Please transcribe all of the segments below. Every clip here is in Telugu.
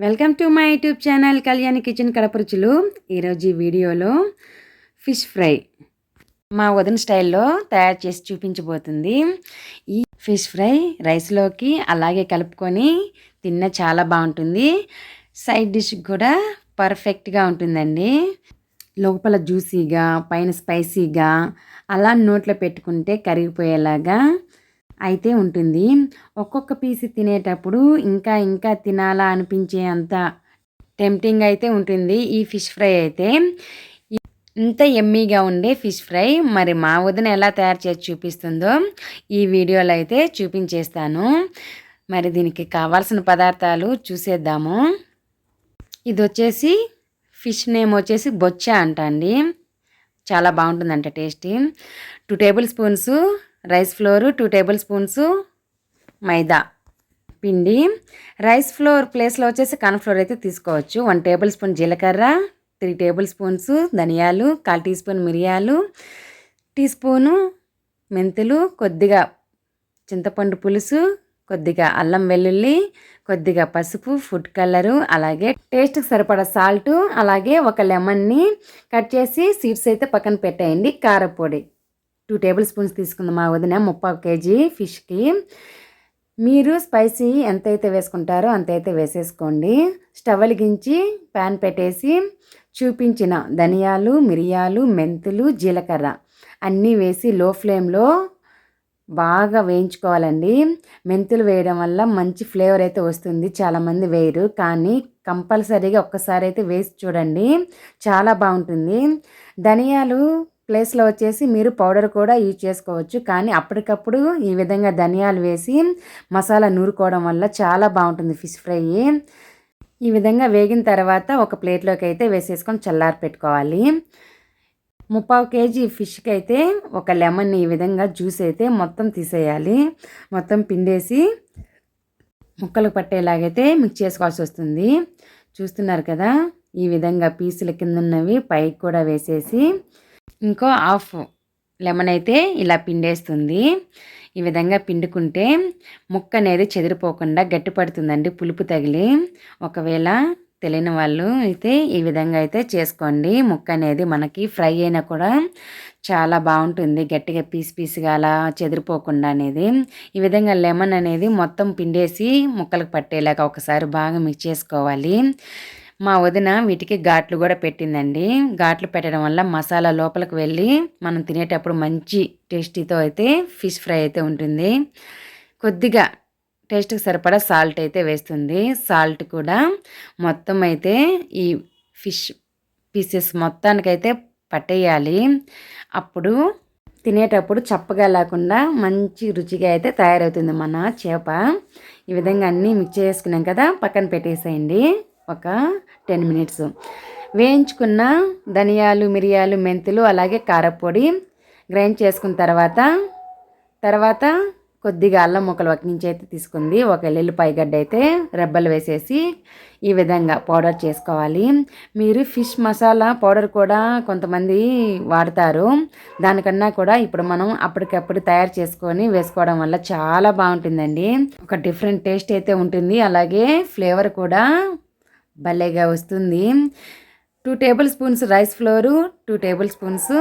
Welcome to my YouTube channel Kalyani kitchen కడపరుచులు. ఈరోజు ఈ వీడియోలో ఫిష్ ఫ్రై. మా వదిన స్టైల్లో తయారు చేసి చూపించబోతుంది. ఈ ఫిష్ ఫ్రై రైస్లోకి అలాగే కలుపుకొని తిన్న చాలా బాగుంటుంది. సైడ్ డిష్ కూడా పర్ఫెక్ట్గా ఉంటుందండి. లోపల జ్యూసీగా పైన స్పైసీగా అలా నోట్లో పెట్టుకుంటే కరిగిపోయేలాగా అయితే ఉంటుంది. ఒక్కొక్క పీస్ తినేటప్పుడు ఇంకా ఇంకా తినాలా అనిపించే అంత టెంప్టింగ్ అయితే ఉంటుంది ఈ ఫిష్ ఫ్రై అయితే. ఇంత ఎమ్మీగా ఉండే ఫిష్ ఫ్రై మరి మా వదిన ఎలా తయారు చేసి చూపిస్తుందో ఈ వీడియోలో అయితే చూపించేస్తాను. మరి దీనికి కావాల్సిన పదార్థాలు చూసేద్దాము. ఇది వచ్చేసి ఫిష్ నేమ్ వచ్చేసి బొచ్చ అంట అండి చాలా బాగుంటుందంట tasty. Two tablespoons rice flour two tablespoons మైదా పిండి. రైస్ ఫ్లోర్ ప్లేస్లో వచ్చేసి కార్న్ఫ్లోర్ అయితే తీసుకోవచ్చు. వన్ టేబుల్ స్పూన్ జీలకర్ర త్రీ టేబుల్ స్పూన్స్ ధనియాలు కాల్ టీ స్పూన్ మిరియాలు టీ స్పూను మెంతులు కొద్దిగా చింతపండు పులుసు కొద్దిగా అల్లం వెల్లుల్లి కొద్దిగా పసుపు ఫుడ్ కలరు అలాగే టేస్ట్కి సరిపడా సాల్ట్ అలాగే ఒక లెమన్ని కట్ చేసి సీడ్స్ అయితే పక్కన పెట్టేయండి కారపొడి. టూ టేబుల్ స్పూన్స్ తీసుకుందాం మా వదిన ముప్పై కేజీ ఫిష్కి. మీరు స్పైసీ ఎంతైతే వేసుకుంటారో అంతైతే వేసేసుకోండి. స్టవ్ వెలిగించి ప్యాన్ పెట్టేసి చూపించిన ధనియాలు మిరియాలు మెంతులు జీలకర్ర అన్నీ వేసి లో ఫ్లేమ్లో బాగా వేయించుకోవాలండి. మెంతులు వేయడం వల్ల మంచి ఫ్లేవర్ అయితే వస్తుంది. చాలామంది వేయరు కానీ కంపల్సరీగా ఒక్కసారి అయితే వేసి చూడండి. చాలా బాగుంటుంది. ధనియాలు ప్లేస్లో వచ్చేసి మీరు పౌడర్ కూడా యూజ్ చేసుకోవచ్చు. కానీ అప్పటికప్పుడు ఈ విధంగా ధనియాలు వేసి మసాలా నూరుకోవడం వల్ల చాలా బాగుంటుంది ఫిష్ ఫ్రై. ఈ విధంగా వేగిన తర్వాత ఒక ప్లేట్లోకి అయితే వేసేసుకొని చల్లారి పెట్టుకోవాలి. ముప్పావు కేజీ ఫిష్కి అయితే ఒక లెమన్ ఈ విధంగా జ్యూస్ అయితే మొత్తం తీసేయాలి. మొత్తం పిండేసి ముక్కలు పట్టేలాగైతే మిక్స్ చేసుకోవాల్సి వస్తుంది. చూస్తున్నారు కదా? ఈ విధంగా పీసుల కింద ఉన్నవి పైకి కూడా వేసేసి ఇంకో హాఫ్ లెమన్ అయితే ఇలా పిండేస్తుంది. ఈ విధంగా పిండుకుంటే ముక్క అనేది చెదిరిపోకుండా గట్టిపడుతుందండి పులుపు తగిలి. ఒకవేళ తెలియని వాళ్ళు అయితే ఈ విధంగా అయితే చేసుకోండి. ముక్క అనేది మనకి ఫ్రై అయినా కూడా చాలా బాగుంటుంది గట్టిగా పీస్ పీస్గా అలా చెదిరిపోకుండా అనేది. ఈ విధంగా లెమన్ అనేది మొత్తం పిండేసి ముక్కలకు పట్టేలాగా ఒకసారి బాగా మిక్స్ చేసుకోవాలి. మా వదిన వీటికి ఘాట్లు కూడా పెట్టిందండి. ఘాట్లు పెట్టడం వల్ల మసాలా లోపలికి వెళ్ళి మనం తినేటప్పుడు మంచి టేస్టీతో అయితే ఫిష్ ఫ్రై అయితే ఉంటుంది. కొద్దిగా టేస్ట్కి సరిపడా సాల్ట్ అయితే వేస్తుంది. సాల్ట్ కూడా మొత్తం అయితే ఈ ఫిష్ పీసెస్ మొత్తానికైతే పట్టేయాలి. అప్పుడు తినేటప్పుడు చప్పగా లేకుండా మంచి రుచిగా అయితే తయారవుతుంది మన చేప. ఈ విధంగా అన్నీ మిక్స్ చేసుకున్నాం కదా పక్కన పెట్టేసేయండి. ఒక టెన్ మినిట్స్. వేయించుకున్న ధనియాలు మిరియాలు మెంతులు అలాగే కారపొడి గ్రైండ్ చేసుకున్న తర్వాత తర్వాత కొద్దిగా అల్లం ముక్కలు ఒక నుంచి అయితే తీసుకుంది. ఒక ఎల్లుల్లిపాయ గడ్డ అయితే రెబ్బలు వేసేసి ఈ విధంగా పౌడర్ చేసుకోవాలి. మీరు ఫిష్ మసాలా పౌడర్ కూడా కొంతమంది వాడతారు. దానికన్నా కూడా ఇప్పుడు మనం అప్పటికప్పుడు తయారు చేసుకొని వేసుకోవడం వల్ల చాలా బాగుంటుందండి. ఒక డిఫరెంట్ టేస్ట్ అయితే ఉంటుంది. అలాగే ఫ్లేవర్ కూడా భలేగా వస్తుంది. Two tablespoons rice flour two tablespoons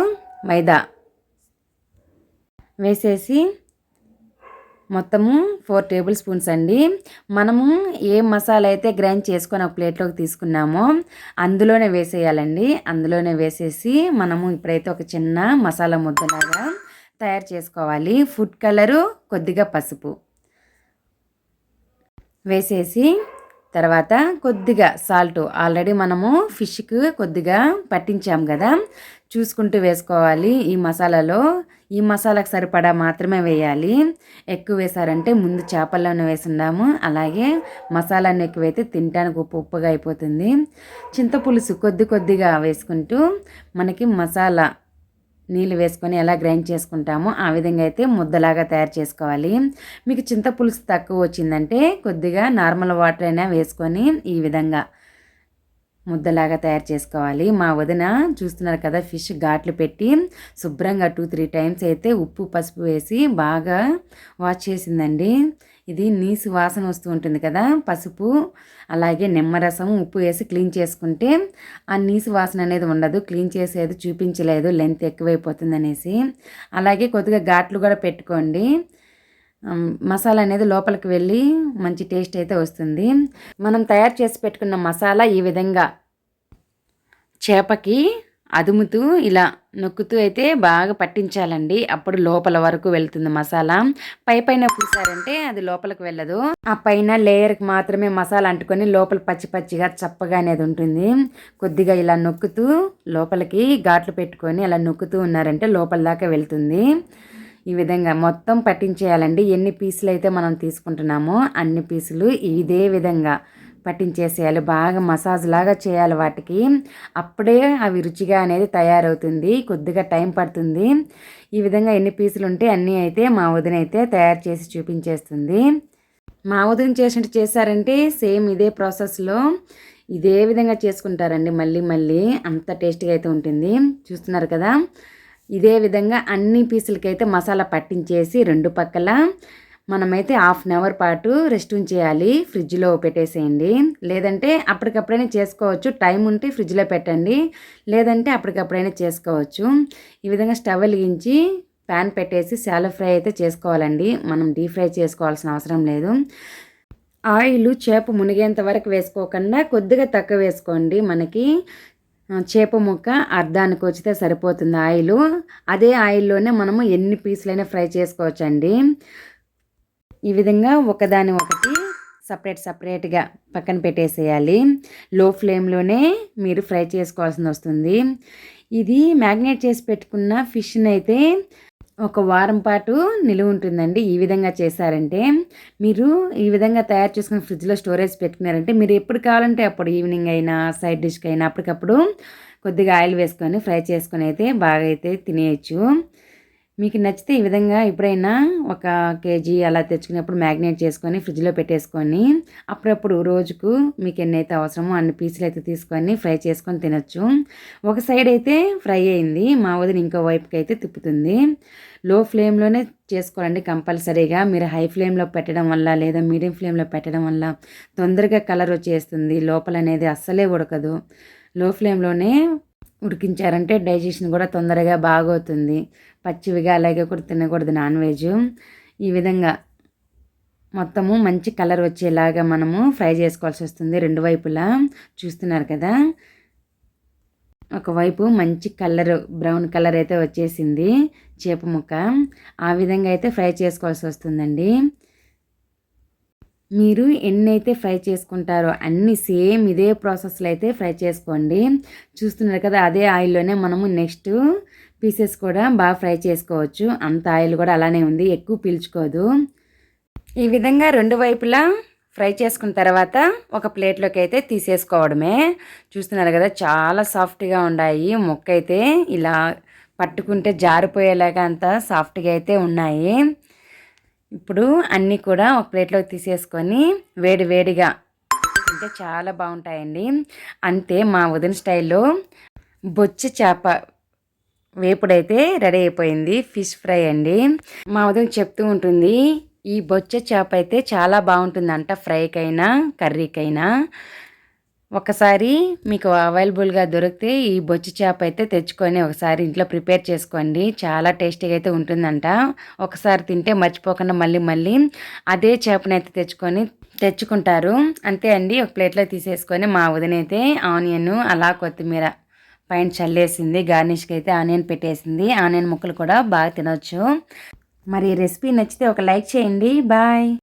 మైదా వేసేసి మొత్తము ఫోర్ టేబుల్ స్పూన్స్ అండి. మనము ఏ మసాలా అయితే గ్రైండ్ చేసుకొని ఒక ప్లేట్లోకి తీసుకున్నామో అందులోనే వేసేయాలండి. అందులోనే వేసేసి మనము ఇప్పుడైతే ఒక చిన్న మసాలా ముద్దలాగా తయారు చేసుకోవాలి. ఫుడ్ కలరు కొద్దిగా పసుపు వేసేసి తర్వాత కొద్దిగా సాల్ట్. ఆల్రెడీ మనము ఫిష్కి కొద్దిగా పట్టించాం కదా. చూసుకుంటూ వేసుకోవాలి. ఈ మసాలాలో ఈ మసాలాకు సరిపడా మాత్రమే వేయాలి. ఎక్కువ వేసారంటే ముందు చేపల్లోనే వేసిండాము అలాగే మసాలాను ఎక్కువైతే తినడానికి ఉప్పు ఉప్పుగా అయిపోతుంది. చింతపులుసు కొద్ది కొద్దిగా వేసుకుంటూ మనకి మసాలా నీళ్ళు వేసుకొని ఎలా గ్రైండ్ చేసుకుంటామో ఆ విధంగా అయితే ముద్దలాగా తయారు చేసుకోవాలి. మీకు చింతపులుసు తక్కువ వచ్చిందంటే కొద్దిగా నార్మల్ వాటర్ అయినా వేసుకొని ఈ విధంగా ముద్దలాగా తయారు చేసుకోవాలి. మా వదిన చూస్తున్నారు కదా ఫిష్ ఘాట్లు పెట్టి శుభ్రంగా టూ త్రీ టైమ్స్ అయితే ఉప్పు పసుపు వేసి బాగా వాష్ చేసిందండి. ఇది నీసు వాసన వస్తూ ఉంటుంది కదా పసుపు అలాగే నిమ్మరసం ఉప్పు వేసి క్లీన్ చేసుకుంటే ఆ నీసు వాసన అనేది ఉండదు. క్లీన్ చేసేది చూపించలేదు లెంత్ ఎక్కువైపోతుంది అనేసి అలాగే కొద్దిగా ఘాట్లు కూడా పెట్టుకోండి. మసాలా అనేది లోపలికి వెళ్ళి మంచి టేస్ట్ అయితే వస్తుంది. మనం తయారు చేసి పెట్టుకున్న మసాలా ఈ విధంగా. చేపకి అదుముతూ ఇలా నొక్కుతూ అయితే బాగా పట్టించాలండి. అప్పుడు లోపల వరకు వెళ్తుంది మసాలా. పై పైన పూసారంటే అది లోపలికి వెళ్ళదు. ఆ పైన లేయర్కి మాత్రమే మసాలా అంటుకొని లోపల పచ్చి పచ్చిగా చప్పగా అనేది ఉంటుంది. కొద్దిగా ఇలా నొక్కుతూ లోపలికి ఘాట్లు పెట్టుకొని అలా నొక్కుతూ ఉన్నారంటే లోపల దాకా వెళ్తుంది. ఈ విధంగా మొత్తం పట్టించేయాలండి. ఎన్ని పీసులు అయితే మనం తీసుకుంటున్నామో అన్ని పీసులు ఇదే విధంగా పట్టించేసేయాలి. బాగా మసాజ్ లాగా చేయాలి వాటికి. అప్పుడే అవి రుచిగా అనేది తయారవుతుంది. కొద్దిగా టైం పడుతుంది. ఈ విధంగా ఎన్ని పీసులు ఉంటే అన్నీ అయితే మా వదిన అయితే తయారు చేసి చూపించేస్తుంది. మా వదిన చేసినట్టు చేశారంటే సేమ్ ఇదే ప్రాసెస్లో ఇదే విధంగా చేసుకుంటారండి. మళ్ళీ మళ్ళీ అంత టేస్టీగా అయితే ఉంటుంది. చూస్తున్నారు కదా? ఇదే విధంగా అన్ని పీసులకైతే మసాలా పట్టించేసి రెండు పక్కల మనమైతే హాఫ్ అన్ అవర్ పాటు రెస్ట్ ఉంచేయాలి. ఫ్రిడ్జ్లో పెట్టేసేయండి. లేదంటే అప్పటికప్పుడైనా చేసుకోవచ్చు. టైం ఉంటే ఫ్రిడ్జ్లో పెట్టండి. లేదంటే అప్పటికప్పుడైనా చేసుకోవచ్చు. ఈ విధంగా స్టవ్ వెలిగించి ప్యాన్ పెట్టేసి శాలో ఫ్రై అయితే చేసుకోవాలండి. మనం డీప్ ఫ్రై చేసుకోవాల్సిన అవసరం లేదు. ఆయిల్ చేప మునిగేంత వరకు వేసుకోకుండా కొద్దిగా తక్కువ వేసుకోండి. మనకి చేప ముక్క అర్ధానికి వచ్చితే సరిపోతుంది ఆయిల్. అదే ఆయిల్లోనే మనము ఎన్ని పీసులైనా ఫ్రై చేసుకోవచ్చండి. ఈ విధంగా ఒకదాని ఒకటి సపరేట్ సపరేట్గా పక్కన పెట్టేసేయాలి. లో ఫ్లేమ్లోనే మీరు ఫ్రై చేసుకోవాల్సి వస్తుంది. ఇది మ్యాగ్నేట్ చేసి పెట్టుకున్న ఫిష్ని అయితే ఒక వారం పాటు నిలువ ఉంటుందండి ఈ విధంగా చేశారంటే. మీరు ఈ విధంగా తయారు చేసుకుని ఫ్రిడ్జ్లో స్టోరేజ్ పెట్టుకున్నారంటే మీరు ఎప్పుడు కావాలంటే అప్పుడు ఈవినింగ్ అయినా సైడ్ డిష్కి అయినా అప్పటికప్పుడు కొద్దిగా ఆయిల్ వేసుకొని ఫ్రై చేసుకొని అయితే బాగా అయితే తినేయచ్చు. మీకు నచ్చితే ఈ విధంగా ఎప్పుడైనా ఒక కేజీ అలా తెచ్చుకున్నప్పుడు మ్యాగ్నేట్ చేసుకొని ఫ్రిడ్జ్లో పెట్టేసుకొని అప్పుడప్పుడు రోజుకు మీకు ఎన్నైతే అవసరమో అన్ని పీసులు అయితే తీసుకొని ఫ్రై చేసుకొని తినొచ్చు. ఒక సైడ్ అయితే ఫ్రై అయింది మా వదిన ఇంకో వైపుకి అయితే తిప్పుతుంది. లో ఫ్లేమ్లోనే చేసుకోవాలండి కంపల్సరీగా. మీరు హై ఫ్లేమ్లో పెట్టడం వల్ల లేదా మీడియం ఫ్లేమ్లో పెట్టడం వల్ల తొందరగా కలర్ వచ్చేస్తుంది. లోపల అనేది అస్సలే ఉడకదు. లో ఫ్లేమ్లోనే ఉడికించారంటే డైజెషన్ కూడా తొందరగా బాగవుతుంది. పచ్చివిగా అలాగే కూడా తినకూడదు నాన్ వెజ్. ఈ విధంగా మొత్తము మంచి కలర్ వచ్చేలాగా మనము ఫ్రై చేసుకోవాల్సి వస్తుంది రెండు వైపులా. చూస్తున్నారు కదా? ఒకవైపు మంచి కలర్ బ్రౌన్ కలర్ అయితే వచ్చేసింది చేప ముక్క. ఆ విధంగా అయితే ఫ్రై చేసుకోవాల్సి వస్తుందండి. మీరు ఎన్నైతే ఫ్రై చేసుకుంటారో అన్ని సేమ్ ఇదే ప్రాసెస్లో అయితే ఫ్రై చేసుకోండి. చూస్తున్నారు కదా అదే ఆయిల్లోనే మనము నెక్స్ట్ పీసెస్ కూడా బాగా ఫ్రై చేసుకోవచ్చు. అంత ఆయిల్ కూడా అలానే ఉంది ఎక్కువ పీల్చుకోదు. ఈ విధంగా రెండు వైపులా ఫ్రై చేసుకున్న తర్వాత ఒక ప్లేట్లోకి అయితే తీసేసుకోవడమే. చూస్తున్నారు కదా చాలా సాఫ్ట్గా ఉన్నాయి. మొక్క అయితే ఇలా పట్టుకుంటే జారిపోయేలాగా అంత సాఫ్ట్గా అయితే ఉన్నాయి. ఇప్పుడు అన్నీ కూడా ఒక ప్లేట్లోకి తీసేసుకొని వేడి వేడిగా అంటే చాలా బాగుంటాయండి. అంతే మా వదిన స్టైల్లో బొచ్చి చేప వేపుడైతే రెడీ అయిపోయింది. ఫిష్ ఫ్రై అండి. మా వదిన చెప్తూ ఉంటుంది ఈ బొచ్చ చేప అయితే చాలా బాగుంటుందంట ఫ్రైకైనా కర్రీకైనా. ఒకసారి మీకు అవైలబుల్గా దొరికితే ఈ బొచ్చు చేప అయితే తెచ్చుకొని ఒకసారి ఇంట్లో ప్రిపేర్ చేసుకోండి. చాలా టేస్టీగా అయితే ఉంటుందంట. ఒకసారి తింటే మర్చిపోకుండా మళ్ళీ మళ్ళీ అదే చేపనైతే తెచ్చుకొని తెచ్చుకుంటారు. అంతే అండి. ఒక ప్లేట్లో తీసేసుకొని మా వదినైతే ఆనియన్ అలా కొత్తిమీర పైన చల్లేసింది. గార్నిష్కి అయితే ఆనియన్ పెట్టేసింది. ఆనియన్ ముక్కలు కూడా బాగా తినొచ్చు. మరి రెసిపీ నచ్చితే ఒక లైక్ చేయండి. బాయ్.